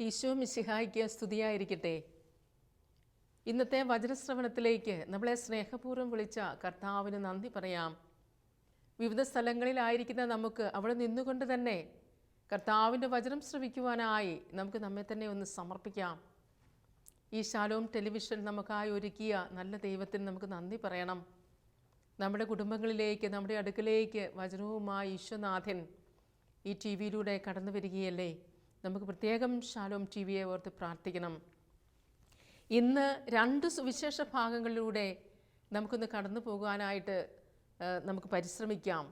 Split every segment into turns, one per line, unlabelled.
ഈശോ മിശിഹായ്ക്ക് സ്തുതിയായിരിക്കട്ടെ. ഇന്നത്തെ വചനശ്രവണത്തിലേക്ക് നമ്മളെ സ്നേഹപൂർവം വിളിച്ച കർത്താവിന് നന്ദി പറയാം. വിവിധ സ്ഥലങ്ങളിലായിരിക്കുന്ന നമുക്ക് അവിടെ നിന്നുകൊണ്ട് തന്നെ കർത്താവിന്റെ വചനം ശ്രവിക്കുവാനായി നമുക്ക് നമ്മെ തന്നെ ഒന്ന് സമർപ്പിക്കാം. ഈ ശാലോം ടെലിവിഷൻ നമുക്കായി ഒരുക്കിയ നല്ല ദൈവത്തിന് നമുക്ക് നന്ദി പറയണം. നമ്മുടെ കുടുംബങ്ങളിലേക്ക് നമ്മുടെ അടുക്കലേക്ക് വചനവുമായി ഈശ്വനാഥൻ ഈ ടി വിയിലൂടെ കടന്നു വരികയല്ലേ? നമുക്ക് പ്രത്യേകം ശാലോം ടി വിയെ ഓർത്ത് പ്രാർത്ഥിക്കണം. ഇന്ന് രണ്ട് സുവിശേഷ ഭാഗങ്ങളിലൂടെ നമുക്കൊന്ന് കടന്നു പോകാനായിട്ട് നമുക്ക് പരിശ്രമിക്കാം.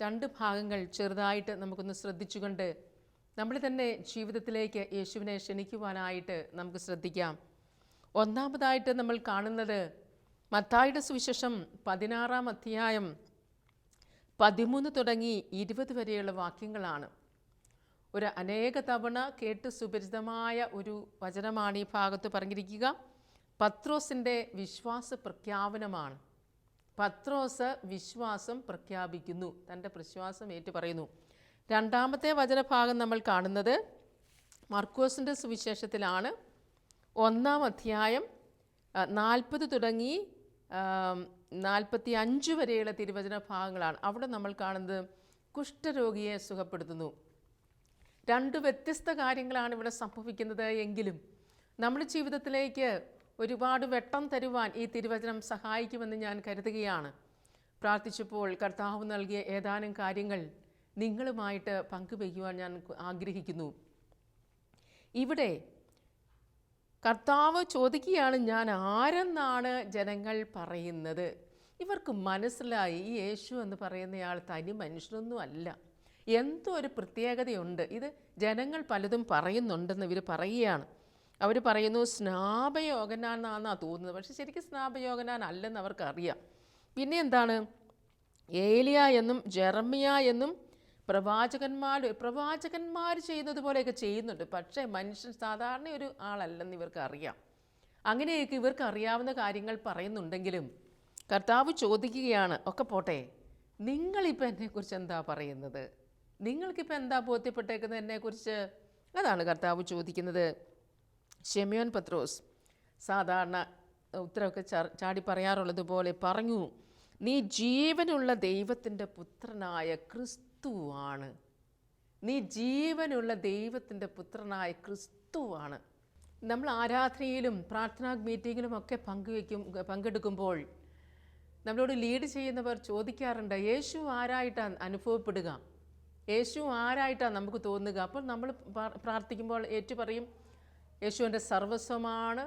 രണ്ട് ഭാഗങ്ങൾ ചെറുതായിട്ട് നമുക്കൊന്ന് ശ്രദ്ധിച്ചുകൊണ്ട് നമ്മൾ തന്നെ ജീവിതത്തിലേക്ക് യേശുവിനെ ക്ഷണിക്കുവാനായിട്ട് നമുക്ക് ശ്രദ്ധിക്കാം. ഒന്നാമതായിട്ട് നമ്മൾ കാണുന്നത് മത്തായുടെ സുവിശേഷം പതിനാറാം അധ്യായം പതിമൂന്ന് തുടങ്ങി ഇരുപത് വരെയുള്ള വാക്യങ്ങളാണ്. ഒരു അനേക തവണ കേട്ട് സുപരിചിതമായ ഒരു വചനമാണ് ഈ ഭാഗത്ത് പറഞ്ഞിരിക്കുക. പത്രോസിന്റെ വിശ്വാസ പ്രഖ്യാപനമാണ്. പത്രോസ് വിശ്വാസം പ്രഖ്യാപിക്കുന്നു. തന്റെ വിശ്വാസം ഏറ്റു പറയുന്നു. രണ്ടാമത്തെ വചനഭാഗം നമ്മൾ കാണുന്നത് മർക്കോസിന്റെ സുവിശേഷത്തിലാണ്. ഒന്നാം അധ്യായം നാൽപ്പത് തുടങ്ങി നാൽപ്പത്തി അഞ്ച് വരെയുള്ള തിരുവചന ഭാഗങ്ങളാണ്. അവിടെ നമ്മൾ കാണുന്നത് കുഷ്ഠരോഗിയെ സുഖപ്പെടുത്തുന്നു. രണ്ട് വ്യത്യസ്ത കാര്യങ്ങളാണ് ഇവിടെ സംഭവിക്കുന്നത് എങ്കിലും നമ്മുടെ ജീവിതത്തിലേക്ക് ഒരുപാട് വെട്ടം തരുവാൻ ഈ തിരുവചനം സഹായിക്കുമെന്ന് ഞാൻ കരുതുകയാണ്. പ്രാർത്ഥിച്ചപ്പോൾ കർത്താവ് നൽകിയ ഏതാനും കാര്യങ്ങൾ നിങ്ങളുമായിട്ട് പങ്കുവയ്ക്കുവാൻ ഞാൻ ആഗ്രഹിക്കുന്നു. ഇവിടെ കർത്താവ് ചോദിക്കുകയാണ് ഞാൻ ആരെന്നാണ് ജനങ്ങൾ പറയുന്നത്? ഇവർക്ക് മനസ്സിലായി ഈ യേശു എന്ന് പറയുന്നയാൾ തനി മനുഷ്യനൊന്നും അല്ല. എന്തോ ഒരു പ്രത്യേകതയുണ്ട്. ഇത് ജനങ്ങൾ പലതും പറയുന്നുണ്ടെന്ന് ഇവർ പറയുകയാണ്. അവർ പറയുന്നു സ്നാപയോഗനാന്നാണ് തോന്നുന്നത്. പക്ഷെ ശരിക്കും സ്നാപയോഗനാൻ അല്ലെന്ന് അവർക്കറിയാം. പിന്നെ എന്താണ്? ഏലിയ എന്നും ജെറമിയ എന്നും പ്രവാചകന്മാർ പ്രവാചകന്മാർ ചെയ്യുന്നത് പോലെയൊക്കെ ചെയ്യുന്നുണ്ട്. പക്ഷേ മനുഷ്യൻ സാധാരണ ഒരു ആളല്ലെന്ന് ഇവർക്ക് അറിയാം അങ്ങനെയൊക്കെ ഇവർക്ക് അറിയാവുന്ന കാര്യങ്ങൾ പറയുന്നുണ്ടെങ്കിലും കർത്താവ് ചോദിക്കുകയാണ് ഒക്കെ പോട്ടെ നിങ്ങളിപ്പോൾ എന്നെക്കുറിച്ച് എന്താ പറയുന്നത്? നിങ്ങൾക്കിപ്പോൾ എന്താ ബോധ്യപ്പെട്ടേക്കുന്നത് എന്നെക്കുറിച്ച്? അതാണ് കർത്താവ് ചോദിക്കുന്നത്. ഷെമിയോൻ പത്രോസ് സാധാരണ ഉത്തരവൊക്കെ ചാ- ചാടി പറയാറുള്ളത് പോലെ പറഞ്ഞു നീ ജീവനുള്ള ദൈവത്തിന്റെ പുത്രനായ ക്രിസ്തുവാണ്. നീ ജീവനുള്ള ദൈവത്തിന്റെ പുത്രനായ ക്രിസ്തുവാണ്. നമ്മൾ ആരാധനയിലും പ്രാർത്ഥനാ മീറ്റിങ്ങിലും ഒക്കെ പങ്കുവയ്ക്കും പങ്കെടുക്കുമ്പോൾ നമ്മളോട് ലീഡ് ചെയ്യുന്നവർ ചോദിക്കാറുണ്ട് യേശു ആരായിട്ടാണ് അനുഭവപ്പെടുക? യേശു ആരായിട്ടാണ് നമുക്ക് തോന്നുക? അപ്പോൾ നമ്മൾ പ്രാർത്ഥിക്കുമ്പോൾ ഏറ്റു പറയും യേശു എന്റെ സർവസ്വമാണ്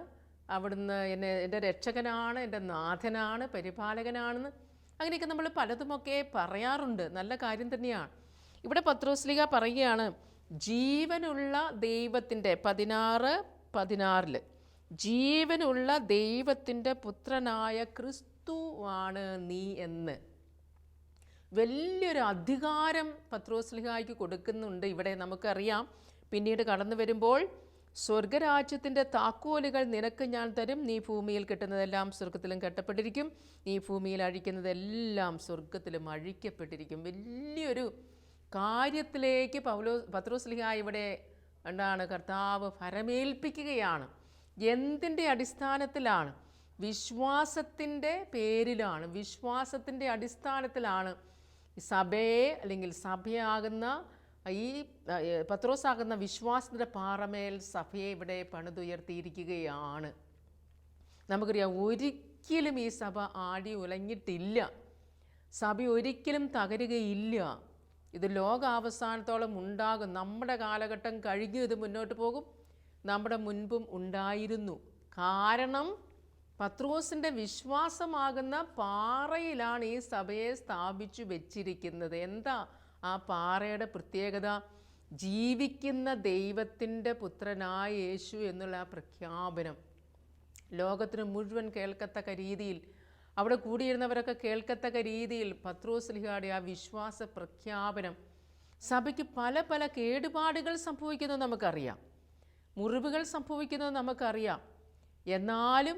അവിടുന്ന് എന്നെ എന്റെ രക്ഷകനാണ് എന്റെ നാഥനാണ് പരിപാലകനാണെന്ന് അങ്ങനെയൊക്കെ നമ്മൾ പലതുമൊക്കെ പറയാറുണ്ട്. നല്ല കാര്യം തന്നെയാണ്. ഇവിടെ പത്രോസ്ലിക പറയുകയാണ് ജീവനുള്ള ദൈവത്തിന്റെ പതിനാറ് പതിനാറിൽ ജീവനുള്ള ദൈവത്തിന്റെ പുത്രനായ ക്രിസ്തുവാണ് നീ എന്ന്. വലിയൊരു അധികാരം പത്രോസ്ലിഹായ്ക്ക് കൊടുക്കുന്നുണ്ട് ഇവിടെ നമുക്കറിയാം. പിന്നീട് കടന്നു വരുമ്പോൾ സ്വർഗരാജ്യത്തിന്റെ താക്കോലുകൾ നിനക്ക് ഞാൻ തരും. നീ ഭൂമിയിൽ കിട്ടുന്നതെല്ലാം സ്വർഗത്തിലും കെട്ടപ്പെട്ടിരിക്കും. നീ ഭൂമിയിൽ അഴിക്കുന്നതെല്ലാം സ്വർഗത്തിലും അഴിക്കപ്പെട്ടിരിക്കും. വലിയൊരു കാര്യത്തിലേക്ക് പൗലോ പത്രോസ്ലിഹ ഇവിടെ എന്താണ് കർത്താവ് ഫരമേൽപ്പിക്കുകയാണ് എന്തിന്റെ അടിസ്ഥാനത്തിലാണ്? വിശ്വാസത്തിന്റെ പേരിലാണ്. വിശ്വാസത്തിന്റെ അടിസ്ഥാനത്തിലാണ് സഭയെ അല്ലെങ്കിൽ സഭയാകുന്ന ഈ പത്രോസാകുന്ന വിശ്വാസത്തിന്റെ പാറമേൽ സഭയെ ഇവിടെ പണിതുയർത്തിയിരിക്കുകയാണ്. നമുക്കറിയാം ഒരിക്കലും ഈ സഭ ആടി ഉലഞ്ഞിട്ടില്ല. സഭ ഒരിക്കലും തകരുകയില്ല. ഇത് ലോകാവസാനത്തോളം ഉണ്ടാകും. നമ്മുടെ കാലഘട്ടം കഴിഞ്ഞു ഇത് മുന്നോട്ട് പോകും. നമ്മുടെ മുൻപും ഉണ്ടായിരുന്നു. കാരണം പത്രോസിന്റെ വിശ്വാസമാകുന്ന പാറയിലാണ് ഈ സഭയെ സ്ഥാപിച്ചു വെച്ചിരിക്കുന്നത്. എന്താ? ആ പാറയുടെ പ്രത്യേകത ജീവിക്കുന്ന ദൈവത്തിന്റെ പുത്രനായ യേശു എന്നുള്ള ആ പ്രഖ്യാപനം. ലോകത്തിന് മുഴുവൻ കേൾക്കത്തക്ക രീതിയിൽ അവിടെ കൂടിയിരുന്നവരൊക്കെ കേൾക്കത്തക്ക രീതിയിൽ പത്രോസ്ലിഹാടെ ആ വിശ്വാസ പ്രഖ്യാപനം സഭയ്ക്ക് പല പല കേടുപാടുകൾ സംഭവിക്കുന്നത് നമുക്കറിയാം. മുറിവുകൾ സംഭവിക്കുന്നത് നമുക്കറിയാം. എന്നാലും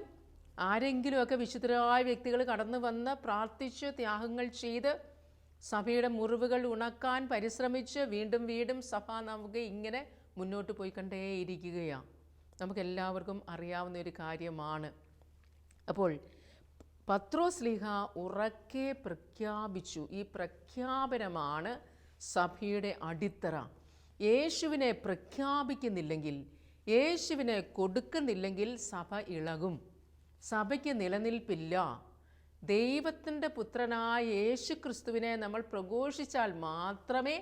ആരെങ്കിലുമൊക്കെ വിശുദ്ധരായ വ്യക്തികൾ കടന്നു വന്ന് പ്രാർത്ഥിച്ച് ത്യാഗങ്ങൾ ചെയ്ത് സഭയുടെ മുറിവുകൾ ഉണക്കാൻ പരിശ്രമിച്ച് വീണ്ടും വീണ്ടും സഭ നമുക്ക് ഇങ്ങനെ മുന്നോട്ട് പോയി പോയിക്കൊണ്ടേയിരിക്കുകയാണ്. നമുക്കെല്ലാവർക്കും അറിയാവുന്ന ഒരു കാര്യമാണ്. അപ്പോൾ പത്രോ സ്ലിഹ ഉറക്കെ പ്രഖ്യാപിച്ചു. ഈ പ്രഖ്യാപനമാണ് സഭയുടെ അടിത്തറ. യേശുവിനെ പ്രഖ്യാപിക്കുന്നില്ലെങ്കിൽ യേശുവിനെ കൊടുക്കുന്നില്ലെങ്കിൽ സഭ ഇളകും. സഭയ്ക്ക് നിലനിൽപ്പില്ല. ദൈവത്തിന്റെ പുത്രനായ യേശു ക്രിസ്തുവിനെ നമ്മൾ പ്രഘോഷിച്ചാൽ മാത്രമേ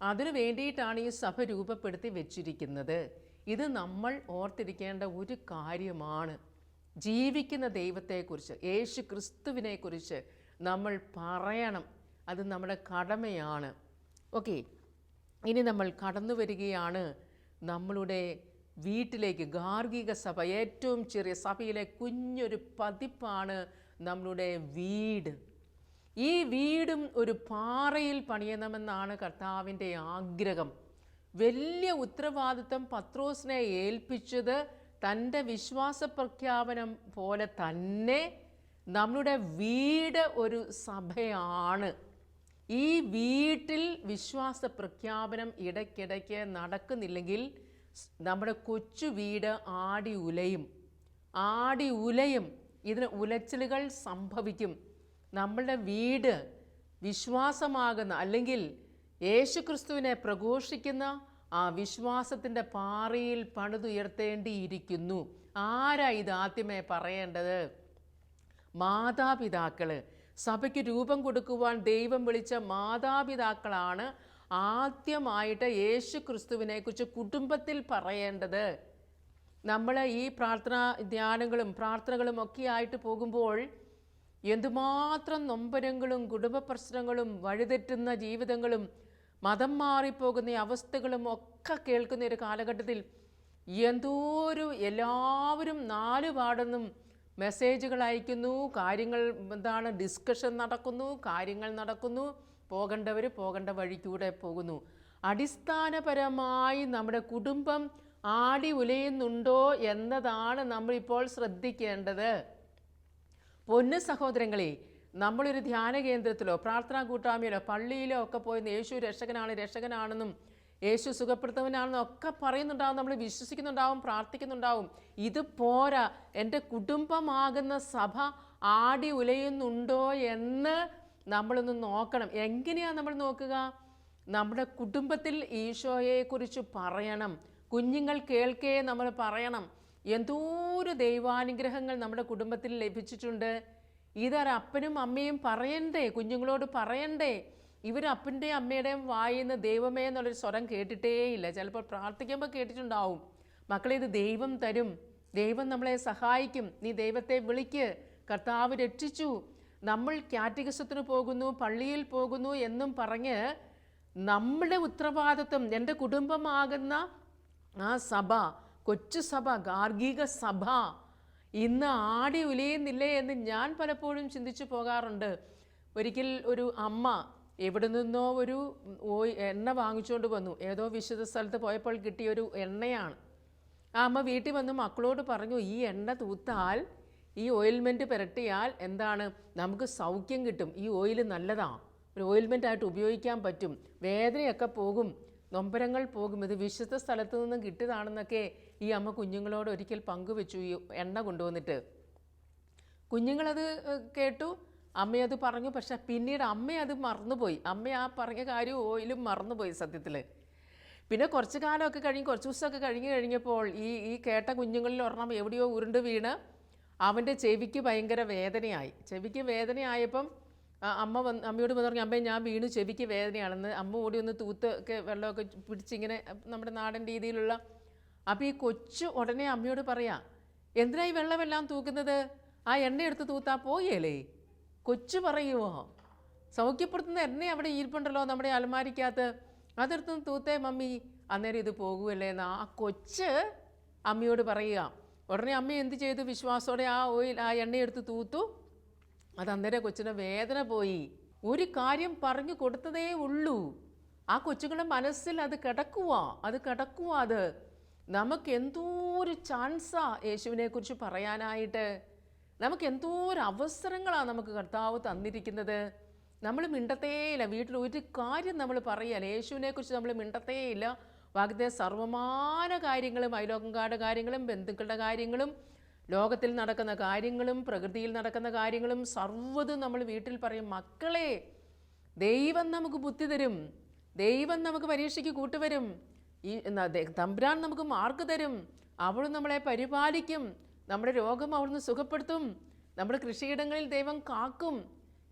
അതിനു വേണ്ടിയിട്ടാണ് ഈ സഭ രൂപപ്പെടുത്തി വെച്ചിരിക്കുന്നത്. ഇത് നമ്മൾ ഓർത്തിരിക്കേണ്ട ഒരു കാര്യമാണ്. ജീവിക്കുന്ന ദൈവത്തെക്കുറിച്ച് യേശു ക്രിസ്തുവിനെക്കുറിച്ച് നമ്മൾ പറയണം. അത് നമ്മുടെ കടമയാണ്. ഓക്കെ ഇനി നമ്മൾ കടന്നു വരികയാണ്. നമ്മളുടെ വീട്ടിലേക്ക് ഗാർഹിക സഭ ഏറ്റവും ചെറിയ സഭയിലെ കുഞ്ഞൊരു പതിപ്പാണ് നമ്മളുടെ വീട്. ഈ വീടും ഒരു പാറയിൽ പണിയണമെന്നാണ് കർത്താവിന്റെ ആഗ്രഹം. വലിയ ഉത്തരവാദിത്വം പത്രോസിനെ ഏൽപ്പിച്ചത് തന്റെ വിശ്വാസ പ്രഖ്യാപനം പോലെ തന്നെ നമ്മുടെ വീട് ഒരു സഭയാണ്. ഈ വീട്ടിൽ വിശ്വാസ പ്രഖ്യാപനം ഇടയ്ക്കിടയ്ക്ക് നടക്കുന്നില്ലെങ്കിൽ നമ്മുടെ കൊച്ചു വീട് ആടി ഉലയും ആടി ഉലയും ഇതിന് ഉലച്ചിലുകൾ സംഭവിക്കും. നമ്മളുടെ വീട് വിശ്വാസമാകുന്ന അല്ലെങ്കിൽ യേശുക്രിസ്തുവിനെ പ്രഘോഷിക്കുന്ന ആ വിശ്വാസത്തിന്റെ പാറയിൽ പണിതുയർത്തേണ്ടിയിരിക്കുന്നു. ആരാ ഇത് ആദ്യമേ പറയേണ്ടത്? മാതാപിതാക്കൾ സഭയ്ക്ക് രൂപം കൊടുക്കുവാൻ ദൈവം വിളിച്ച മാതാപിതാക്കളാണ് ആദ്യമായിട്ട് യേശു ക്രിസ്തുവിനെക്കുറിച്ച് കുടുംബത്തിൽ പറയേണ്ടത്. നമ്മൾ ഈ പ്രാർത്ഥന ധ്യാനങ്ങളും പ്രാർത്ഥനകളും ഒക്കെ ആയിട്ട് പോകുമ്പോൾ എന്തുമാത്രം നൊമ്പരങ്ങളും കുടുംബ പ്രശ്നങ്ങളും വഴിതെറ്റുന്ന ജീവിതങ്ങളും മതം മാറിപ്പോകുന്ന അവസ്ഥകളും ഒക്കെ കേൾക്കുന്ന ഒരു കാലഘട്ടത്തിൽ എന്തോരു എല്ലാവരും നാല് പാടെന്നും മെസ്സേജുകൾ അയക്കുന്നു കാര്യങ്ങൾ എന്താണ് ഡിസ്കഷൻ നടക്കുന്നു കാര്യങ്ങൾ നടക്കുന്നു പോകേണ്ടവർ പോകേണ്ട വഴിക്കൂടെ പോകുന്നു. അടിസ്ഥാനപരമായി നമ്മുടെ കുടുംബം ആടി ഉലയുന്നുണ്ടോ എന്നതാണ് നമ്മളിപ്പോൾ ശ്രദ്ധിക്കേണ്ടത്. പൊന്നു സഹോദരങ്ങളെ നമ്മളൊരു ധ്യാന കേന്ദ്രത്തിലോ പ്രാർത്ഥനാ കൂട്ടായ്മയിലോ പള്ളിയിലോ ഒക്കെ പോയി യേശു രക്ഷകനാണ് രക്ഷകനാണെന്നും യേശു സുഖപ്പെടുത്തവനാണെന്നും ഒക്കെ പറയുന്നുണ്ടാവും നമ്മൾ വിശ്വസിക്കുന്നുണ്ടാവും പ്രാർത്ഥിക്കുന്നുണ്ടാവും. ഇത് പോരാ. എന്റെ കുടുംബമാകുന്ന സഭ ആടി ഉലയുന്നുണ്ടോ എന്ന് നമ്മളൊന്ന് നോക്കണം. എങ്ങനെയാണ് നമ്മൾ നോക്കുക? നമ്മുടെ കുടുംബത്തിൽ ഈശോയെക്കുറിച്ച് പറയണം. കുഞ്ഞുങ്ങൾ കേൾക്കേ നമ്മൾ പറയണം. എന്തോരു ദൈവാനുഗ്രഹങ്ങൾ നമ്മുടെ കുടുംബത്തിൽ ലഭിച്ചിട്ടുണ്ട്. ഇതൊരപ്പനും അമ്മയും പറയണ്ടേ? കുഞ്ഞുങ്ങളോട് പറയണ്ടേ? ഇവരപ്പന്റെയും അമ്മയുടെയും അമ്മയുടെയും വായിന്ന് ദൈവമേ എന്നുള്ളൊരു സ്വരം കേട്ടിട്ടേയില്ല. ചിലപ്പോൾ പ്രാർത്ഥിക്കുമ്പോൾ കേട്ടിട്ടുണ്ടാവും. മക്കളെ ഇത് ദൈവം തരും. ദൈവം നമ്മളെ സഹായിക്കും. നീ ദൈവത്തെ വിളിക്ക്. കർത്താവ് രക്ഷിച്ചു. നമ്മൾ കാറ്റഗസത്തിന് പോകുന്നു പള്ളിയിൽ പോകുന്നു എന്നും പറഞ്ഞ് നമ്മുടെ ഉത്തരവാദിത്വം എന്റെ കുടുംബമാകുന്ന ആ സഭ കൊച്ചു സഭ ഗാർഗിക സഭ. ഇന്ന് ആടി ഉലയുന്നില്ലേ എന്ന് ഞാൻ പലപ്പോഴും ചിന്തിച്ചു പോകാറുണ്ട്. ഒരിക്കൽ ഒരു അമ്മ എവിടെ നിന്നോ ഒരു എണ്ണ വാങ്ങിച്ചുകൊണ്ട് വന്നു. ഏതോ വിശുദ്ധ സ്ഥലത്ത് പോയപ്പോൾ കിട്ടിയ ഒരു എണ്ണയാണ്. ആ അമ്മ വീട്ടിൽ വന്ന് മക്കളോട് പറഞ്ഞു ഈ എണ്ണ തൂത്താൽ ഈ ഓയിൽമെന്റ് പുരട്ടിയാൽ എന്താണ്? നമുക്ക് സൗഖ്യം കിട്ടും. ഈ ഓയിൽ നല്ലതാണ് ഒരു ഓയിൽമെന്റ് ആയിട്ട് ഉപയോഗിക്കാൻ പറ്റും. വേദനയൊക്കെ പോകും. നൊമ്പരങ്ങൾ പോകും. ഇത് വിശുദ്ധ സ്ഥലത്തു നിന്ന് കിട്ടിയതാണെന്നൊക്കെ ഈ അമ്മ കുഞ്ഞുങ്ങളോട് ഒരിക്കൽ പങ്കുവെച്ചു ഈ എണ്ണ കൊണ്ടുവന്നിട്ട്. കുഞ്ഞുങ്ങളത് കേട്ടു. അമ്മയത് പറഞ്ഞു. പക്ഷെ പിന്നീട് അമ്മയത് മറന്നുപോയി. അമ്മ ആ പറഞ്ഞ കാര്യം ഓയിലും മറന്നുപോയി സത്യത്തിൽ പിന്നെ കുറച്ച് കാലമൊക്കെ കഴിഞ്ഞ് കുറച്ച് ദിവസമൊക്കെ കഴിഞ്ഞ് കഴിഞ്ഞപ്പോൾ ഈ ഈ കേട്ട കുഞ്ഞുങ്ങളിൽ ഒരെണ്ണം എവിടെയോ ഉരുണ്ട് വീണ് അവന്റെ ചെവിക്ക് ഭയങ്കര വേദനയായി. ചെവിക്ക് വേദനയായപ്പം അമ്മ വന്ന് അമ്മയോട് വന്ന് പറഞ്ഞു അമ്മയെ ഞാൻ വീണു ചെവിക്ക് വേദനയാണെന്ന്. അമ്മ ഓടി ഒന്ന് തൂത്ത് ഒക്കെ വെള്ളമൊക്കെ പിടിച്ചിങ്ങനെ നമ്മുടെ നാടൻ രീതിയിലുള്ള. അപ്പോൾ ഈ കൊച്ചു ഉടനെ അമ്മയോട് പറയാം എന്തിനാ ഈ വെള്ളമെല്ലാം തൂക്കുന്നത്? ആ എണ്ണ എടുത്ത് തൂത്താ പോയേലേ. കൊച്ചു പറയുമോ സൗഖ്യപ്പെടുത്തുന്ന എണ്ണ അവിടെ ഇരിപ്പുണ്ടല്ലോ നമ്മുടെ അലമാരിക്കകത്ത്. അതെടുത്ത് തൂത്തേ മമ്മി. അന്നേരം ഇത് പോകുമല്ലേ എന്ന്. ആ കൊച്ച് അമ്മയോട് പറയുക ഉടനെ അമ്മ എന്ത് ചെയ്തു? വിശ്വാസോടെ ആ ഓയിൽ ആ എണ്ണ എടുത്ത് തൂത്തു. അത് അന്നേരം കൊച്ചിന് വേദന പോയി. ഒരു കാര്യം പറഞ്ഞു കൊടുത്തതേ ഉള്ളൂ. ആ കൊച്ചുങ്ങളുടെ മനസ്സിൽ അത് കിടക്കുക അത് കിടക്കുക അത്. നമുക്ക് എന്തോ ഒരു ചാൻസാ യേശുവിനെ കുറിച്ച് പറയാനായിട്ട്. നമുക്ക് എന്തോ ഒരു അവസരങ്ങളാണ് നമുക്ക് കർത്താവ് തന്നിരിക്കുന്നത്. നമ്മൾ മിണ്ടത്തേയില്ല. വീട്ടിൽ ഒരു കാര്യം നമ്മൾ പറയുകയല്ല യേശുവിനെക്കുറിച്ച് നമ്മൾ മിണ്ടത്തേയില്ല. വാഗ്ദേ സർവമാന കാര്യങ്ങളും അയലോകങ്കാരുടെ കാര്യങ്ങളും ബന്ധുക്കളുടെ കാര്യങ്ങളും ലോകത്തിൽ നടക്കുന്ന കാര്യങ്ങളും പ്രകൃതിയിൽ നടക്കുന്ന കാര്യങ്ങളും സർവതും നമ്മൾ വീട്ടിൽ പറയും മക്കളെ ദൈവം നമുക്ക് ബുദ്ധി തരും. ദൈവം നമുക്ക് പരീക്ഷയ്ക്ക് കൂട്ടുവരും. ഈ തമ്പുരാൻ നമുക്ക് മാർക്ക് തരും. അവൾ നമ്മളെ പരിപാലിക്കും. നമ്മുടെ രോഗം അവിടുന്ന് സുഖപ്പെടുത്തും. നമ്മുടെ കൃഷിയിടങ്ങളിൽ ദൈവം കാക്കും.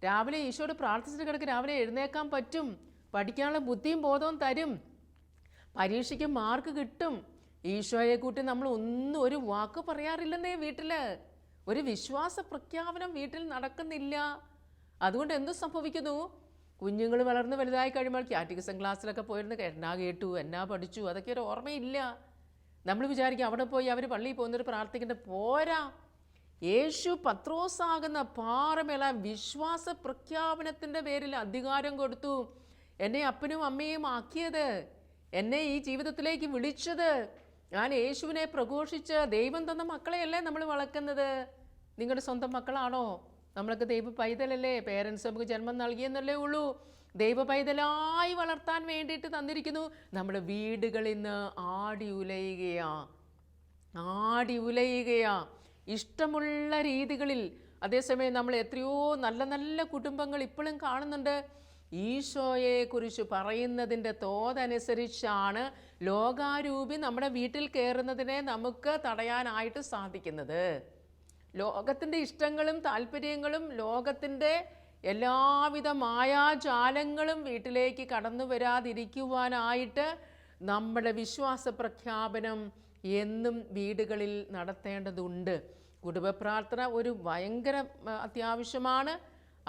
രാവിലെ ഈശോട് പ്രാർത്ഥിച്ചിട്ട് കിടക്ക് രാവിലെ എഴുന്നേക്കാൻ പറ്റും. പഠിക്കാനുള്ള ബുദ്ധിയും ബോധവും തരും. പരീക്ഷയ്ക്ക് മാർക്ക് കിട്ടും. ഈശോയെ കൂട്ടി നമ്മൾ ഒന്നും ഒരു വാക്ക് പറയാറില്ലെന്നേ വീട്ടിൽ ഒരു വിശ്വാസ പ്രഖ്യാപനം വീട്ടിൽ നടക്കുന്നില്ല. അതുകൊണ്ട് എന്ത് സംഭവിക്കുന്നു? കുഞ്ഞുങ്ങൾ വളർന്ന് വലുതായി കഴിയുമ്പോൾ ക്യാറ്റിക്സം ക്ലാസ്സിലൊക്കെ പോയിരുന്ന് എന്നാ കേട്ടു എന്നാ പഠിച്ചു അതൊക്കെ ഒരു ഓർമ്മയില്ല. നമ്മൾ വിചാരിക്കും അവിടെ പോയി അവർ പള്ളിയിൽ പോകുന്നൊരു പ്രാർത്ഥിക്കേണ്ട പോരാ. യേശു പത്രോസാകുന്ന പാറമേള വിശ്വാസ പ്രഖ്യാപനത്തിന്റെ പേരിൽ അധികാരം കൊടുത്തു. എന്നെ അപ്പനും അമ്മയും ആക്കിയത്. എന്നെ ഈ ജീവിതത്തിലേക്ക് വിളിച്ചത്. ഞാൻ യേശുവിനെ പ്രഘോഷിച്ച് ദൈവം തന്ന മക്കളെയല്ലേ നമ്മൾ വളർക്കുന്നത് നിങ്ങളുടെ സ്വന്തം മക്കളാണോ? നമ്മൾക്ക് ദൈവ പൈതലല്ലേ പേരൻസ് നമുക്ക് ജന്മം നൽകിയെന്നല്ലേ ഉള്ളൂ. ദൈവ പൈതലായി വളർത്താൻ വേണ്ടിയിട്ട് തന്നിരിക്കുന്നു. നമ്മുടെ വീടുകളിൽ നിന്ന് ആടി ഉലയുകയാ. ആടി ഉലയുകയാ. ഇഷ്ടമുള്ള രീതികളിൽ. അതേസമയം നമ്മൾ എത്രയോ നല്ല നല്ല കുടുംബങ്ങൾ ഇപ്പോഴും കാണുന്നുണ്ട്. ഈശോയെക്കുറിച്ച് പറയുന്നതിന്റെ തോതനുസരിച്ചാണ് ലോകാരൂപി നമ്മുടെ വീട്ടിൽ കയറുന്നതിനെ നമുക്ക് തടയാനായിട്ട് സാധിക്കുന്നത്. ലോകത്തിന്റെ ഇഷ്ടങ്ങളും താല്പര്യങ്ങളും ലോകത്തിന്റെ എല്ലാവിധ മായാജാലങ്ങളും വീട്ടിലേക്ക് കടന്നു വരാതിരിക്കുവാനായിട്ട് നമ്മുടെ വിശ്വാസ പ്രഖ്യാപനം എന്നും വീടുകളിൽ നടത്തേണ്ടതുണ്ട്. കുടുംബ പ്രാർത്ഥന ഒരു ഭയങ്കര അത്യാവശ്യമാണ്.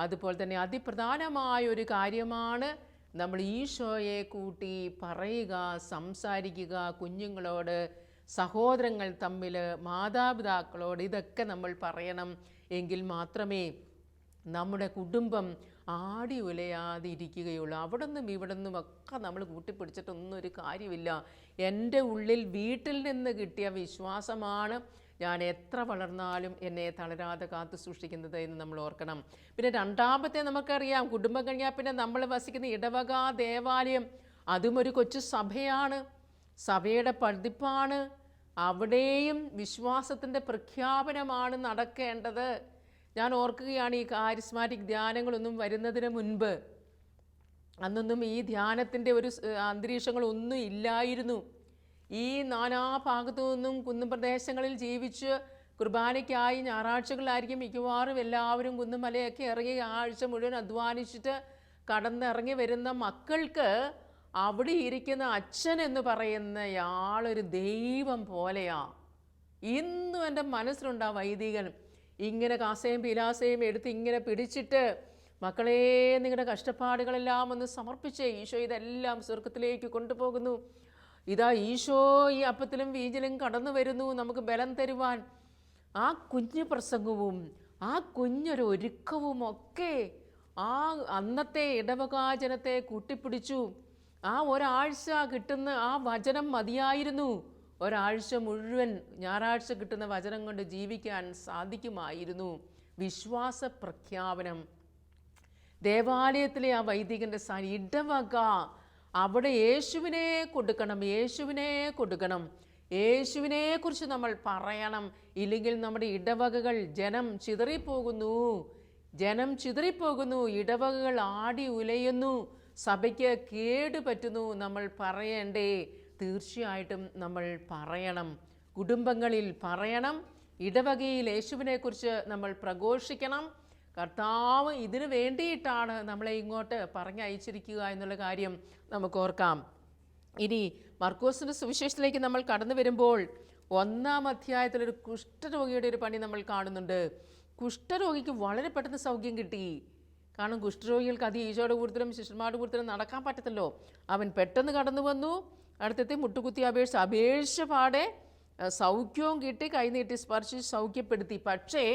അതുപോലെ തന്നെ അതിപ്രധാനമായ ഒരു കാര്യമാണ് നമ്മൾ ഈശോയെ കൂട്ടി പറയുക സംസാരിക്കുക കുഞ്ഞുങ്ങളോട് സഹോദരങ്ങൾ തമ്മിൽ മാതാപിതാക്കളോട് ഇതൊക്കെ നമ്മൾ പറയണം. എങ്കിൽ മാത്രമേ നമ്മുടെ കുടുംബം ആടി ഉലയാതെ ഇരിക്കുകയുള്ളൂ അവിടെ നിന്നും ഇവിടെ നിന്നും ഒക്കെ നമ്മൾ കൂട്ടിപ്പിടിച്ചിട്ടൊന്നും ഒരു കാര്യമില്ല. എന്റെ ഉള്ളിൽ വീട്ടിൽ നിന്ന് കിട്ടിയ വിശ്വാസമാണ് ഞാൻ എത്ര വളർന്നാലും എന്നെ തളരാതെ കാത്തു സൂക്ഷിക്കുന്നത് എന്ന് നമ്മൾ ഓർക്കണം. പിന്നെ രണ്ടാമത്തെ നമുക്കറിയാം കുടുംബം കഴിഞ്ഞാൽ പിന്നെ നമ്മൾ വസിക്കുന്ന ഇടവക ദേവാലയം അതും ഒരു കൊച്ചു സഭയാണ്. സഭയുടെ പതിപ്പാണ്. അവിടെയും വിശ്വാസത്തിന്റെ പ്രഖ്യാപനമാണ് നടക്കേണ്ടത്. ഞാൻ ഓർക്കുകയാണ് ഈ കാരിസ്മാറ്റിക് ധ്യാനങ്ങളൊന്നും വരുന്നതിന് മുൻപ്. അന്നൊന്നും ഈ ധ്യാനത്തിന്റെ ഒരു അന്തരീക്ഷങ്ങളൊന്നും ഇല്ലായിരുന്നു. ഈ നാനാഭാഗത്തു നിന്നും കുന്നുപ്രദേശങ്ങളിൽ ജീവിച്ച് കുർബാനയ്ക്കായി ഞായറാഴ്ചകളിലായിരിക്കും മിക്കവാറും എല്ലാവരും കുന്നുമലയൊക്കെ ഇറങ്ങി ആഴ്ച മുഴുവൻ അധ്വാനിച്ചിട്ട് കടന്നിറങ്ങി വരുന്ന മക്കൾക്ക് അവിടെ ഇരിക്കുന്ന അച്ഛൻ എന്ന് പറയുന്നയാളൊരു ദൈവം പോലെയാ. ഇന്നും എന്റെ മനസ്സിലുണ്ട് വൈദികൻ. ഇങ്ങനെ കാസയും പിലാസയും എടുത്ത് ഇങ്ങനെ പിടിച്ചിട്ട് മക്കളെ നിങ്ങളുടെ കഷ്ടപ്പാടുകളെല്ലാം ഒന്ന് സമർപ്പിച്ച്. ഈശോ ഇതെല്ലാം സ്വർഗത്തിലേക്ക് കൊണ്ടുപോകുന്നു. ഇതാ ഈശോ ഈ അപ്പത്തിലും വീഞ്ഞിലും കടന്നു വരുന്നു നമുക്ക് ബലം തരുവാൻ. ആ കുഞ്ഞു പ്രസംഗവും ആ കുഞ്ഞൊരു ഒരുക്കവും ഒക്കെ ആ അന്നത്തെ ഇടവകാചനത്തെ കൂട്ടിപ്പിടിച്ചു. ആ ഒരാഴ്ച കിട്ടുന്ന ആ വചനം മതിയായിരുന്നു. ഒരാഴ്ച മുഴുവൻ ഞായറാഴ്ച കിട്ടുന്ന വചനം കൊണ്ട് ജീവിക്കാൻ സാധിക്കുമായിരുന്നു. വിശ്വാസ പ്രഖ്യാപനം. ദേവാലയത്തിലെ ആ വൈദികന്റെ സ്ഥാനം ഇടവക അവിടെ യേശുവിനെ കൊടുക്കണം യേശുവിനെ കൊടുക്കണം. യേശുവിനെ കുറിച്ച് നമ്മൾ പറയണം. ഇല്ലെങ്കിൽ നമ്മുടെ ഇടവകകൾ ജനം ചിതറിപ്പോകുന്നു. ജനം ചിതറിപ്പോകുന്നു ഇടവകകൾ ആടി ഉലയുന്നു. സഭയ്ക്ക് കേട് പറ്റുന്നു നമ്മൾ പറയണ്ടേ. തീർച്ചയായിട്ടും നമ്മൾ പറയണം. കുടുംബങ്ങളിൽ പറയണം. ഇടവകയിൽ യേശുവിനെക്കുറിച്ച് നമ്മൾ പ്രഘോഷിക്കണം. കർത്താവ് ഇതിനു വേണ്ടിയിട്ടാണ് നമ്മളെ ഇങ്ങോട്ട് പറഞ്ഞയച്ചിരിക്കുക എന്നുള്ള കാര്യം നമുക്ക് ഓർക്കാം ഇനി മർക്കോസിന്റെ സുവിശേഷത്തിലേക്ക് നമ്മൾ കടന്നു വരുമ്പോൾ ഒന്നാം അധ്യായത്തിലൊരു കുഷ്ഠരോഗിയുടെ ഒരു പണി നമ്മൾ കാണുന്നുണ്ട്. കുഷ്ഠരോഗിക്ക് വളരെ പെട്ടെന്ന് സൗഖ്യം കിട്ടി. കാരണം കുഷ്ഠരോഗികൾക്ക് അത് ഈശോയുടെ കൂടുതലും ശിഷ്യന്മാരുടെ കൂടുതലും നടക്കാൻ പറ്റത്തല്ലോ അവൻ പെട്ടെന്ന് കടന്നു വന്നു. അടുത്തെത്തി മുട്ടുകുത്തി അപേക്ഷ അപേക്ഷ പാടെ സൗഖ്യവും കിട്ടി കൈനീട്ടി സ്പർശിച്ച് സൗഖ്യപ്പെടുത്തി. പക്ഷേ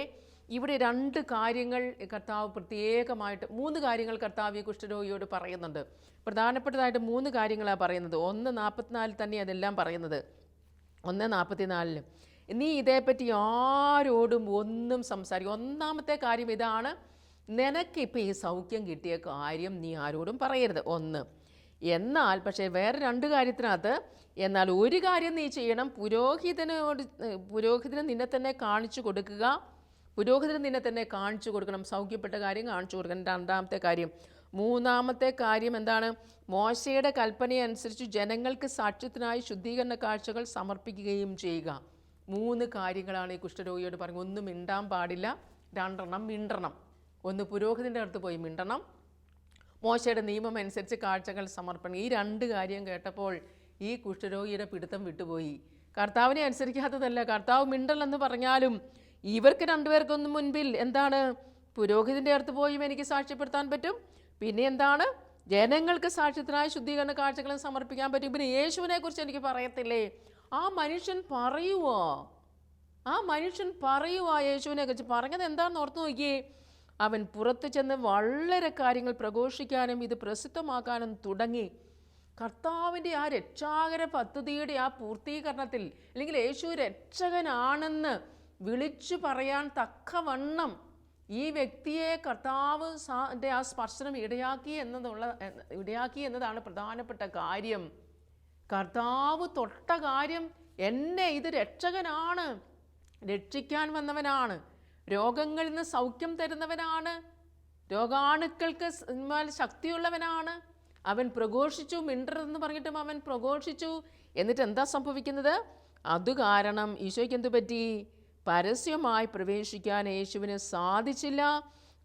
ഇവിടെ രണ്ട് കാര്യങ്ങൾ കർത്താവ് പ്രത്യേകമായിട്ട് മൂന്ന് കാര്യങ്ങൾ കർത്താവ് ഈ കുഷ്ഠരോഗിയോട് പറയുന്നുണ്ട്. പ്രധാനപ്പെട്ടതായിട്ട് മൂന്ന് കാര്യങ്ങളാണ് പറയുന്നത്. ഒന്ന് നാൽപ്പത്തിനാലിൽ തന്നെ അതെല്ലാം പറയുന്നത്. ഒന്ന് നാൽപ്പത്തിനാലിൽ നീ ഇതേപ്പറ്റി ആരോടും ഒന്നും സംസാരിക്കും ഒന്നാമത്തെ കാര്യം ഇതാണ്. നിനക്കിപ്പോൾ ഈ സൗഖ്യം കിട്ടിയ കാര്യം നീ ആരോടും പറയരുത്. ഒന്ന്. എന്നാൽ പക്ഷേ വേറെ രണ്ട് കാര്യത്തിനകത്ത് എന്നാൽ ഒരു കാര്യം നീ ചെയ്യണം. പുരോഹിതനോട് പുരോഹിതന് നിന്നെ തന്നെ കാണിച്ചു കൊടുക്കുക. പുരോഹിതന് നിന്നെ തന്നെ കാണിച്ചു കൊടുക്കണം. സൗഖ്യപ്പെട്ട കാര്യം കാണിച്ചു കൊടുക്കണം. രണ്ടാമത്തെ കാര്യം മൂന്നാമത്തെ കാര്യം എന്താണ്? മോശയുടെ കൽപ്പനയനുസരിച്ച് ജനങ്ങൾക്ക് സാക്ഷ്യത്തിനായി ശുദ്ധീകരണ കാഴ്ചകൾ സമർപ്പിക്കുകയും ചെയ്യുക. മൂന്ന് കാര്യങ്ങളാണ് ഈ കുഷ്ഠരോഗിയോട് പറഞ്ഞത്. ഒന്ന് മിണ്ടാൻ പാടില്ല. രണ്ടെണ്ണം മിണ്ടണം. ഒന്ന് പുരോഹിതന്റെ അടുത്ത് പോയി മിണ്ടണം. മോശയുടെ നിയമം അനുസരിച്ച് കാഴ്ചകൾ സമർപ്പണം. ഈ രണ്ട് കാര്യം കേട്ടപ്പോൾ ഈ കുഷ്ഠരോഗിയുടെ പിടുത്തം വിട്ടുപോയി. കർത്താവിനെ അനുസരിക്കാത്തതല്ല. കർത്താവ് മിണ്ടലെന്ന് പറഞ്ഞാലും ഇവർക്ക് രണ്ടുപേർക്കൊന്നും മുൻപിൽ എന്താണ് പുരോഹിതന്റെ അടുത്ത് പോയും എനിക്ക് സാക്ഷ്യപ്പെടുത്താൻ പറ്റും? പിന്നെ എന്താണ്? ജനങ്ങൾക്ക് സാക്ഷ്യത്തിനായി ശുദ്ധീകരണ കാഴ്ചകളും സമർപ്പിക്കാൻ പറ്റും. പിന്നെ യേശുവിനെ കുറിച്ച് എനിക്ക് പറയത്തില്ലേ? ആ മനുഷ്യൻ പറയുവോ? ആ മനുഷ്യൻ പറയുവാ യേശുവിനെ കുറിച്ച്? പറഞ്ഞത് എന്താണെന്ന് ഓർത്ത് നോക്കിയേ. അവൻ പുറത്തു ചെന്ന് വളരെ കാര്യങ്ങൾ പ്രഘോഷിക്കാനും ഇത് പ്രസിദ്ധമാക്കാനും തുടങ്ങി. കർത്താവിന്റെ ആ രക്ഷാകര പദ്ധതിയുടെ ആ പൂർത്തീകരണത്തിൽ അല്ലെങ്കിൽ യേശു രക്ഷകനാണെന്ന് വിളിച്ചു പറയാൻ തക്കവണ്ണം ഈ വ്യക്തിയെ കർത്താവ് സാന്റെ ആ സ്പർശനം ഇടയാക്കി എന്നതുള്ള ഇടയാക്കി എന്നതാണ് പ്രധാനപ്പെട്ട കാര്യം. കർത്താവ് തൊട്ട കാര്യം എന്നെ ഇത് രക്ഷകനാണ് രക്ഷിക്കാൻ വന്നവനാണ് രോഗങ്ങളിൽ നിന്ന് സൗഖ്യം തരുന്നവനാണ് രോഗാണുക്കൾക്ക് ശക്തിയുള്ളവനാണ്. അവൻ പ്രഘോഷിച്ചു മിണ്ടരുതെന്ന് പറഞ്ഞിട്ടും അവൻ പ്രഘോഷിച്ചു. എന്നിട്ട് എന്താ സംഭവിക്കുന്നത്? അത് കാരണം ഈശോയ്ക്ക് എന്തു പറ്റി? പരസ്യമായി പ്രവേശിക്കാൻ യേശുവിന് സാധിച്ചില്ല.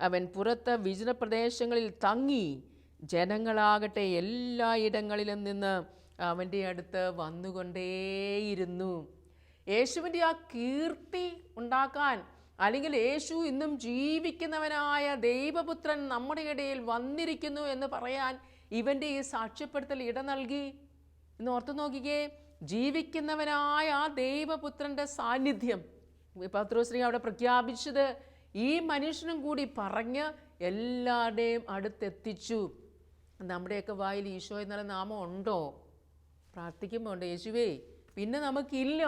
അവൻ പുറത്ത് വിജന പ്രദേശങ്ങളിൽ തങ്ങി ജനങ്ങളാകട്ടെ എല്ലായിടങ്ങളിലും നിന്ന് അവന്റെ അടുത്ത് വന്നുകൊണ്ടേയിരുന്നു. യേശുവിന്റെ ആ കീർത്തി ഉണ്ടാക്കാൻ അല്ലെങ്കിൽ യേശു ഇന്നും ജീവിക്കുന്നവനായ ദൈവപുത്രൻ നമ്മുടെ ഇടയിൽ വന്നിരിക്കുന്നു എന്ന് പറയാൻ ഇവന്റെ ഈ സാക്ഷ്യപ്പെടുത്തൽ ഇട നൽകി. എന്ന് ഓർത്തു നോക്കിക്കേ ജീവിക്കുന്നവനായ ആ ദൈവപുത്രന്റെ സാന്നിധ്യം പത്രോശ്രീ അവിടെ പ്രഖ്യാപിച്ചത് ഈ മനുഷ്യനും കൂടി പറഞ്ഞ് എല്ലാവരുടെയും അടുത്തെത്തിച്ചു. നമ്മുടെയൊക്കെ വായിൽ ഈശോ എന്നുള്ള നാമം ഉണ്ടോ? പ്രാർത്ഥിക്കുമ്പോൾ ഉണ്ടോ. യേശുവേ പിന്നെ നമുക്കില്ല.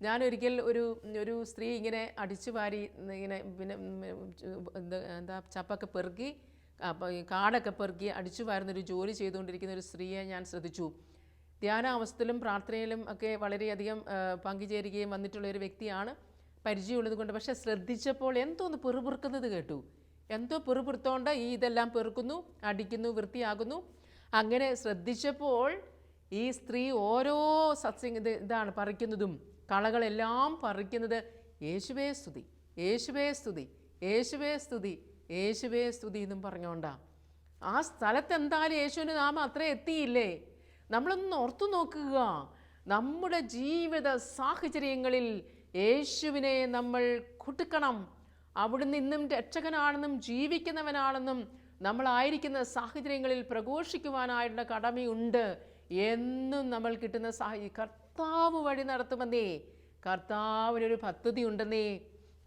ഞാനൊരിക്കൽ ഒരു ഒരു സ്ത്രീ ഇങ്ങനെ അടിച്ചു വാരി ഇങ്ങനെ പിന്നെ എന്താ ചപ്പൊക്കെ പെറുക്കി കാടൊക്കെ പെറുക്കി അടിച്ചു വാരുന്നൊരു ജോലി ചെയ്തുകൊണ്ടിരിക്കുന്ന ഒരു സ്ത്രീയെ ഞാൻ ശ്രദ്ധിച്ചു. ധ്യാനാവസ്ഥയിലും പ്രാർത്ഥനയിലും ഒക്കെ വളരെയധികം പങ്കുചേരുകയും വന്നിട്ടുള്ള ഒരു വ്യക്തിയാണ്. പരിചയമുള്ളത് കൊണ്ട്. പക്ഷെ ശ്രദ്ധിച്ചപ്പോൾ എന്തോ ഒന്ന് പെറുപിറുക്കുന്നത് കേട്ടു. എന്തോ പെറുപിറുത്തോണ്ട് ഈ ഇതെല്ലാം പെറുക്കുന്നു അടിക്കുന്നു വൃത്തിയാകുന്നു അങ്ങനെ ശ്രദ്ധിച്ചപ്പോൾ ഈ സ്ത്രീ ഓരോ സത്സംഗ ഇത് ഇതാണ് പറിക്കുന്നതും കളകളെല്ലാം പറിക്കുന്നത് യേശുവേ സ്തുതി യേശുവേ സ്തുതി യേശുവേ സ്തുതി യേശുവേ സ്തുതി എന്നും പറഞ്ഞുകൊണ്ടാ ആ സ്ഥലത്ത് എന്തായാലും യേശുവിന്റെ നാമം അത്ര എത്തിയില്ലേ? നമ്മളൊന്ന് ഓർത്തു നോക്കുക. നമ്മുടെ ജീവിത സാഹചര്യങ്ങളിൽ യേശുവിനെ നമ്മൾ കുട്ടുക്കണം അവിടുന്ന് ഇന്നും രക്ഷകനാണെന്നും ജീവിക്കുന്നവനാണെന്നും നമ്മളായിരിക്കുന്ന സാഹചര്യങ്ങളിൽ പ്രഘോഷിക്കുവാനായിട്ടുള്ള കടമയുണ്ട് എന്നും നമ്മൾ കിട്ടുന്ന സാഹചര്യം കർത്താവ് വഴി നടത്തുമെന്നേ. കർത്താവിനൊരു പദ്ധതി ഉണ്ടെന്നേ.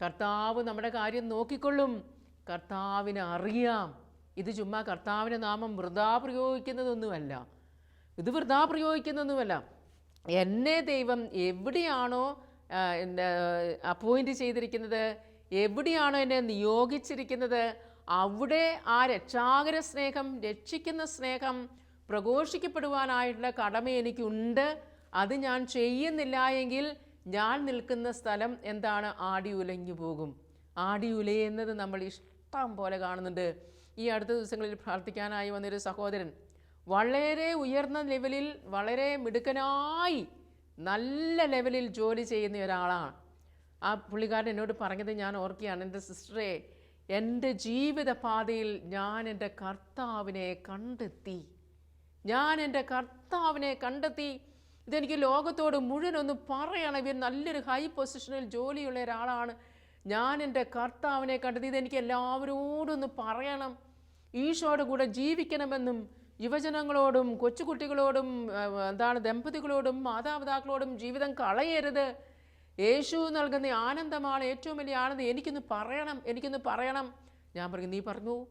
കർത്താവ് നമ്മുടെ കാര്യം നോക്കിക്കൊള്ളും. കർത്താവിനെ അറിയാം. ഇത് ചുമ്മാ കർത്താവിന്റെ നാമം വൃതാ പ്രയോഗിക്കുന്നതൊന്നുമല്ല. ഇത് വൃതാ പ്രയോഗിക്കുന്നതൊന്നുമല്ല. എന്നെ ദൈവം എവിടെയാണോ അപ്പോയിന്റ് ചെയ്തിരിക്കുന്നത്? എവിടെയാണോ എന്നെ നിയോഗിച്ചിരിക്കുന്നത്? അവിടെ ആ രക്ഷാകര സ്നേഹം രക്ഷിക്കുന്ന സ്നേഹം പ്രഘോഷിക്കപ്പെടുവാനായിട്ടുള്ള കടമ എനിക്കുണ്ട്. അത് ഞാൻ ചെയ്യുന്നില്ല എങ്കിൽ ഞാൻ നിൽക്കുന്ന സ്ഥലം എന്താണ്? ആടി ഉലഞ്ഞു പോകും. ആടി ഉലയുന്നത് നമ്മൾ ഇഷ്ടം പോലെ കാണുന്നുണ്ട്. ഈ അടുത്ത ദിവസങ്ങളിൽ പ്രാർത്ഥിക്കാനായി വന്നൊരു സഹോദരൻ വളരെ ഉയർന്ന ലെവലിൽ വളരെ മിടുക്കനായി നല്ല ലെവലിൽ ജോലി ചെയ്യുന്ന ഒരാളാണ്. ആ പുള്ളിക്കാരൻ എന്നോട് പറഞ്ഞത് ഞാൻ ഓർക്കുകയാണ് എന്റെ സിസ്റ്ററെ എന്റെ ജീവിത പാതയിൽ ഞാൻ എന്റെ കർത്താവിനെ കണ്ടെത്തി. ഞാൻ എന്റെ കർത്താവിനെ കണ്ടെത്തി. ഇതെനിക്ക് ലോകത്തോട് മുഴുവൻ ഒന്ന് പറയണം. ഇവർ നല്ലൊരു ഹൈ പൊസിഷനിൽ ജോലിയുള്ള ഒരാളാണ്. ഞാൻ എന്റെ കർത്താവിനെ കണ്ടെത്തി. ഇതെനിക്ക് എല്ലാവരോടും ഒന്ന് പറയണം. ഈശോയുടെ കൂടെ ജീവിക്കണമെന്നും യുവജനങ്ങളോടും കൊച്ചുകുട്ടികളോടും എന്താണ് ദമ്പതികളോടും മാതാപിതാക്കളോടും ജീവിതം കളയരുത്. യേശു നൽകുന്ന ആനന്ദമാണ് ഏറ്റവും വലിയ ആനന്ദം. എനിക്കൊന്ന് പറയണം എനിക്കൊന്ന് പറയണം. ഞാൻ പറഞ്ഞു നീ പറഞ്ഞു.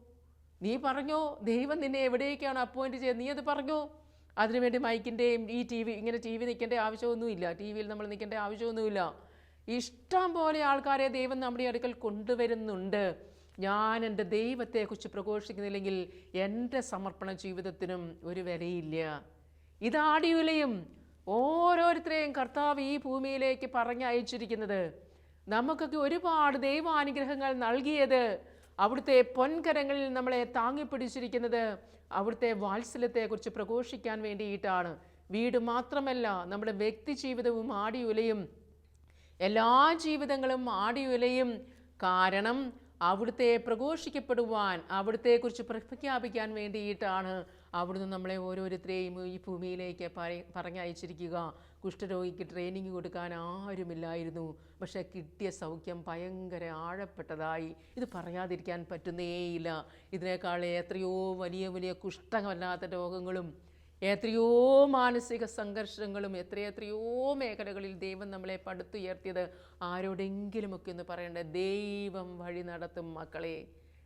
നീ പറഞ്ഞു. ദൈവം നിന്നെ എവിടേക്കാണ് അപ്പോയിന്റ് ചെയ്ത് നീ അത് പറഞ്ഞോ. അതിനുവേണ്ടി മൈക്കിന്റെയും ഈ ടി വി ഇങ്ങനെ ടി വി നിൽക്കേണ്ട ആവശ്യമൊന്നുമില്ല. ടി വിയിൽ നമ്മൾ നിൽക്കേണ്ട ആവശ്യമൊന്നുമില്ല. ഇഷ്ടം പോലെ ആൾക്കാരെ ദൈവം നമ്മുടെ അടുക്കൽ കൊണ്ടുവരുന്നുണ്ട്. ഞാൻ എന്റെ ദൈവത്തെക്കുറിച്ച് പ്രഘോഷിക്കുന്നില്ലെങ്കിൽ എന്റെ സമർപ്പണ ജീവിതത്തിനും ഒരു വിലയില്ല. ഇതാടിയുലയും ഓരോരുത്തരെയും കർത്താവ് ഈ ഭൂമിയിലേക്ക് പറഞ്ഞയച്ചിരിക്കുന്നത്. നമുക്കൊക്കെ ഒരുപാട് ദൈവാനുഗ്രഹങ്ങൾ നൽകിയത് അവിടുത്തെ പൊൻകരങ്ങളിൽ നമ്മളെ താങ്ങിപ്പിടിച്ചിരിക്കുന്നത് അവിടുത്തെ വാത്സല്യത്തെക്കുറിച്ച് പ്രഘോഷിക്കാൻ വേണ്ടിയിട്ടാണ്. വീട് മാത്രമല്ല നമ്മുടെ വ്യക്തി ജീവിതവും ആടിയുലയും എല്ലാ ജീവിതങ്ങളും ആടിയുലയും. കാരണം അവിടുത്തെ പ്രഘോഷിക്കപ്പെടുവാൻ അവിടുത്തെക്കുറിച്ച് പ്രഖ്യാപിക്കാൻ വേണ്ടിയിട്ടാണ് അവിടുന്ന് നമ്മളെ ഓരോരുത്തരെയും ഈ ഭൂമിയിലേക്ക് പറ- പറഞ്ഞയച്ചിരിക്കുക. കുഷ്ഠരോഗിക്ക് ട്രെയിനിങ് കൊടുക്കാൻ ആരുമില്ലായിരുന്നു. പക്ഷേ കിട്ടിയ സൗഖ്യം ഭയങ്കര ആഴപ്പെട്ടതായി. ഇത് പറയാതിരിക്കാൻ പറ്റുന്നേയില്ല. ഇതിനേക്കാൾ എത്രയോ വലിയ വലിയ കുഷ്ഠമല്ലാത്ത രോഗങ്ങളും എത്രയോ മാനസിക സംഘർഷങ്ങളും എത്രയെത്രയോ മേഖലകളിൽ ദൈവം നമ്മളെ പടുത്തുയർത്തിയത്. ആരോടെങ്കിലുമൊക്കെ ഒന്ന് പറയേണ്ട? ദൈവം വഴി നടത്തും മക്കളെ.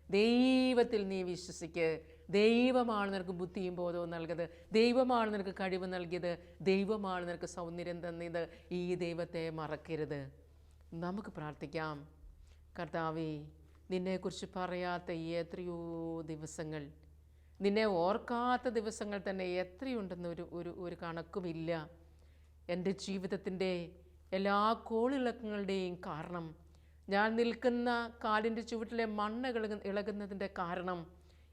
ദൈവത്തിൽ നീ വിശ്വസിക്ക്. ദൈവമാണ് നിനക്ക് ബുദ്ധിയും ബോധവും നൽകിയത്. ദൈവമാണ് നിനക്ക് കഴിവ് നൽകിയത്. ദൈവമാണ് നിനക്ക് സൗന്ദര്യം തന്നത്. ഈ ദൈവത്തെ മറക്കരുത്. നമുക്ക് പ്രാർത്ഥിക്കാം. കർത്താവേ നിന്നെക്കുറിച്ച് പറയാത്ത എത്രയോ ദിവസങ്ങൾ നിന്നെ ഓർക്കാത്ത ദിവസങ്ങൾ തന്നെ എത്രയുണ്ടെന്ന് ഒരു ഒരു ഒരു കണക്കുമില്ല. എന്റെ ജീവിതത്തിന്റെ എല്ലാ കോളിളക്കങ്ങളുടെയും കാരണം ഞാൻ നിൽക്കുന്ന കാലിന്റെ ചുവട്ടിലെ മണ്ണ് ഇളക ഇളകുന്നതിന്റെ കാരണം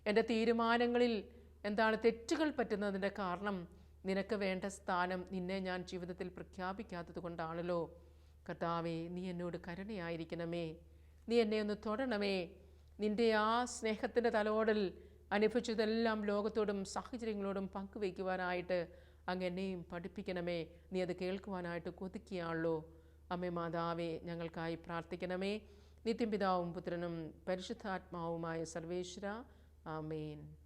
എന്റെ തീരുമാനങ്ങളിൽ എന്താണ് തെറ്റുകൾ പറ്റുന്നതിന്റെ കാരണം നിനക്ക് വേണ്ട സ്ഥാനം നിന്നെ ഞാൻ ജീവിതത്തിൽ പ്രഖ്യാപിക്കാത്തത് കൊണ്ടാണല്ലോ. കർത്താവേ നീ എന്നോട് കരുണയായിരിക്കണമേ. നീ എന്നെ ഒന്ന് തൊടണമേ. നിന്റെ ആ സ്നേഹത്തിന്റെ തലോടൽ അനുഭവിച്ചതെല്ലാം ലോകത്തോടും സാഹചര്യങ്ങളോടും പങ്കുവയ്ക്കുവാനായിട്ട് അങ്ങ് എന്നെയും പഠിപ്പിക്കണമേ. നീ അത് കേൾക്കുവാനായിട്ട് കൊതിക്കുകയാണല്ലോ. അമ്മേ മാതാവേ ഞങ്ങൾക്കായി പ്രാർത്ഥിക്കണമേ. നിത്യം പിതാവും പുത്രനും പരിശുദ്ധാത്മാവുമായ സർവേശ്വര. ആമേൻ.